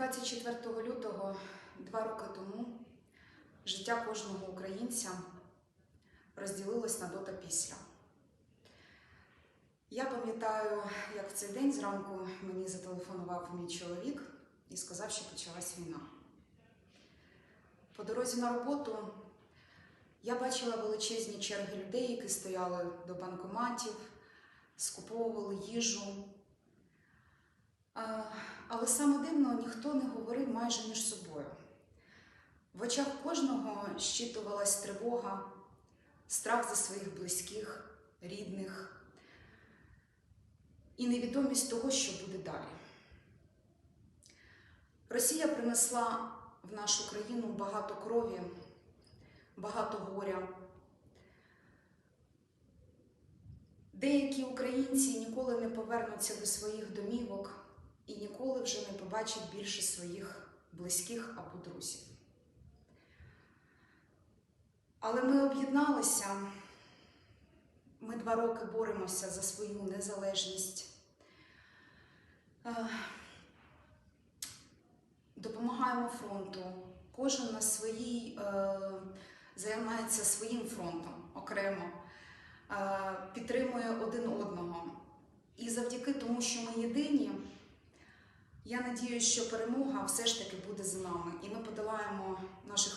24 лютого, два роки тому, життя кожного українця розділилось на до та після. Я пам'ятаю, як в цей день зранку мені зателефонував мій чоловік і сказав, що почалась війна. По дорозі на роботу я бачила величезні черги людей, які стояли до банкоматів, скуповували їжу. Але саме дивно, ніхто не говорив майже між собою. В очах кожного щитувалась тривога, страх за своїх близьких, рідних і невідомість того, що буде далі. Росія принесла в нашу країну багато крові, багато горя. Деякі українці ніколи не повернуться до своїх домівок і ніколи вже не побачать більше своїх близьких або друзів. Але ми об'єдналися, ми два роки боремося за свою незалежність, Е, допомагаємо фронту. Кожен на своїй е, займається своїм фронтом окремо, е, підтримує один одного. І завдяки тому, що ми єдині, я надію, що перемога все ж таки буде за нами, і ми подолаємо наших